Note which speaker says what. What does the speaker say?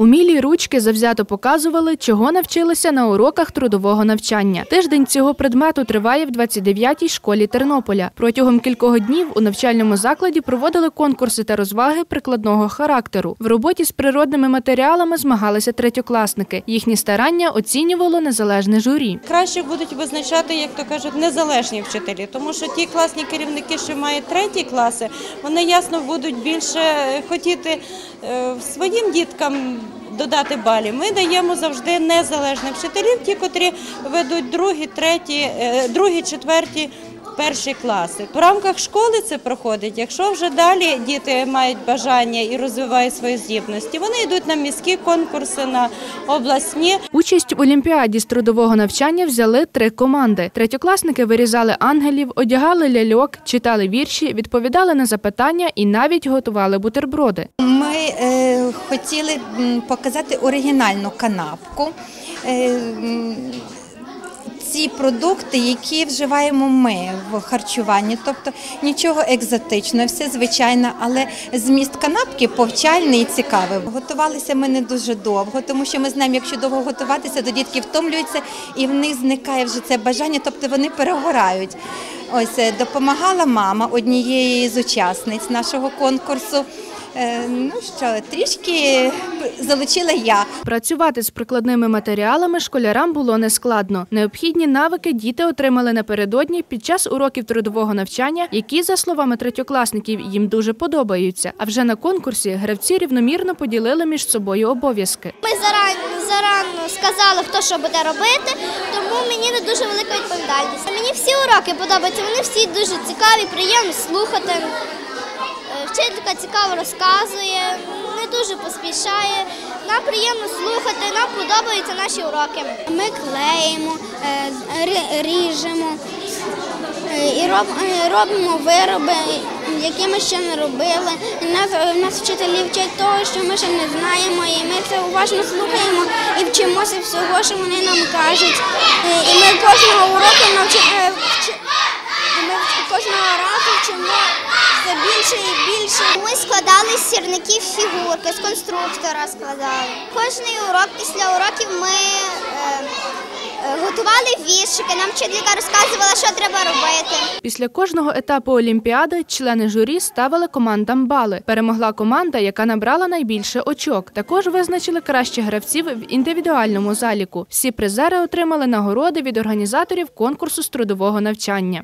Speaker 1: Умілі ручки завзято показували, чого навчилися на уроках трудового навчання. Тиждень цього предмету триває в 29-й школі Тернополя. Протягом кількох днів у навчальному закладі проводили конкурси та розваги прикладного характеру. В роботі з природними матеріалами змагалися третьокласники. Їхні старання оцінювало незалежне журі.
Speaker 2: Краще будуть визначати, як то кажуть, незалежні вчителі, тому що ті класні керівники, що мають треті класи, вони ясно будуть більше хотіти е, своїм діткам. Додати балів. Ми даємо завжди незалежних вчителів, ті, котрі ведуть другі, треті, е, другі, четверті, перші класи. В рамках школи це проходить. Якщо вже далі діти мають бажання і розвивають свої здібності, вони йдуть на міські конкурси, на обласні.
Speaker 1: Участь в олімпіаді з трудового навчання взяли три команди. Третьокласники вирізали ангелів, одягали ляльок, читали вірші, відповідали на запитання і навіть готували бутерброди.
Speaker 3: Ми е, хотіли показати оригінальну канапку. Е, ці продукти, які вживаємо ми в харчуванні, тобто нічого екзотичного, все звичайно, але зміст канапки повчальний і цікавий. Готувалися ми не дуже довго, тому що ми знаємо, якщо довго готуватися, то дітки втомлюються і в них зникає вже це бажання, тобто вони перегорають. Ось е, допомагала мама однієї з учасниць нашого конкурсу. Е, Ну що, трішки залучила я.
Speaker 1: Працювати з прикладними матеріалами школярам було нескладно. Необхідні навики діти отримали напередодні під час уроків трудового навчання, які, за словами третьокласників, їм дуже подобаються. А вже на конкурсі гравці рівномірно поділили між собою обов'язки.
Speaker 4: Ми зарано, зарано сказали, хто що буде робити, тому мені не дуже велика відповідальність. Мені всі уроки подобаються, вони всі дуже цікаві, приємно слухати. Е, Вчителька цікаво розказує, не дуже поспішає. Нам приємно слухати, нам подобаються наші уроки. Ми клеїмо, е, ріжемо і робимо вироби, які ми ще не робили. Нас, нас вчителі вчать того, що ми ще не знаємо, і ми це уважно слухаємо і вчимося всього, що вони нам кажуть. Е, І ми кожного уроку навчимо. Ми кожного разу вчимо все більше і більше. Ми складали з сірників фігурки, з конструктора складали. Кожний урок після уроків ми е, е, готували віршики, нам вчителька розказувала, що треба робити.
Speaker 1: Після кожного етапу олімпіади члени журі ставили командам бали. Перемогла команда, яка набрала найбільше очок. Також визначили кращих гравців в індивідуальному заліку. Всі призери отримали нагороди від організаторів конкурсу з трудового навчання.